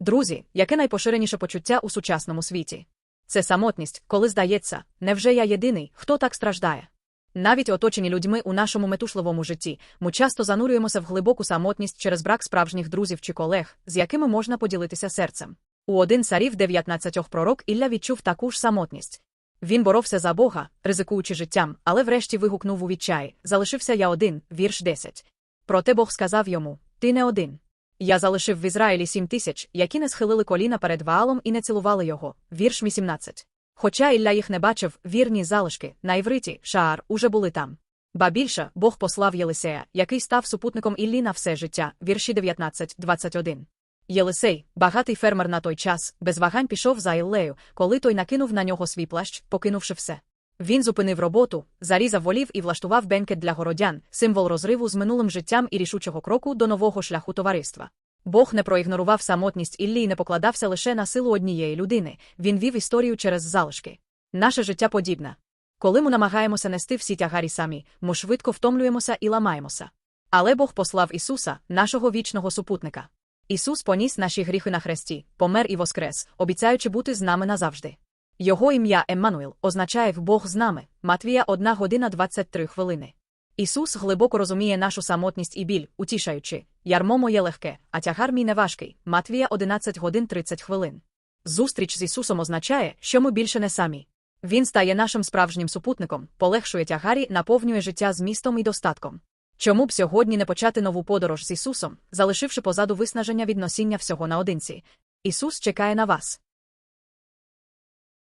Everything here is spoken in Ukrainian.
Друзі, яке найпоширеніше почуття у сучасному світі? Це самотність, коли здається, невже я єдиний, хто так страждає? Навіть оточені людьми у нашому метушливому житті, ми часто занурюємося в глибоку самотність через брак справжніх друзів чи колег, з якими можна поділитися серцем. У один царів 19 пророк Ілля відчув таку ж самотність. Він боровся за Бога, ризикуючи життям, але врешті вигукнув у відчаї залишився я один, вірш 10. Проте Бог сказав йому: Ти не один. Я залишив в Ізраїлі сім тисяч, які не схилили коліна перед Ваалом і не цілували його. Вірш 18. Хоча Ілля їх не бачив, вірні залишки, на івриті, Шаар, уже були там. Ба більше, Бог послав Єлисея, який став супутником Іллі на все життя, вірші 19-21. Єлисей, багатий фермер на той час, без вагань пішов за Іллею, коли той накинув на нього свій плащ, покинувши все. Він зупинив роботу, зарізав волів і влаштував бенкет для городян, символ розриву з минулим життям і рішучого кроку до нового шляху товариства. Бог не проігнорував самотність Іллі і не покладався лише на силу однієї людини, він вів історію через залишки. Наше життя подібне. Коли ми намагаємося нести всі тягарі самі, ми швидко втомлюємося і ламаємося. Але Бог послав Ісуса, нашого вічного супутника. Ісус поніс наші гріхи на хресті, помер і воскрес, обіцяючи бути з нами назавжди. Його ім'я Еммануїл означає Бог з нами, Матвія 1 година 23 хвилини. Ісус глибоко розуміє нашу самотність і біль, утішаючи, ярмо моє легке, а тягар мій неважкий, Матвія 11 годин 30 хвилин. Зустріч з Ісусом означає, що ми більше не самі. Він стає нашим справжнім супутником, полегшує тягарі, наповнює життя змістом і достатком. Чому б сьогодні не почати нову подорож з Ісусом, залишивши позаду виснаження від носіння всього наодинці? Ісус чекає на вас.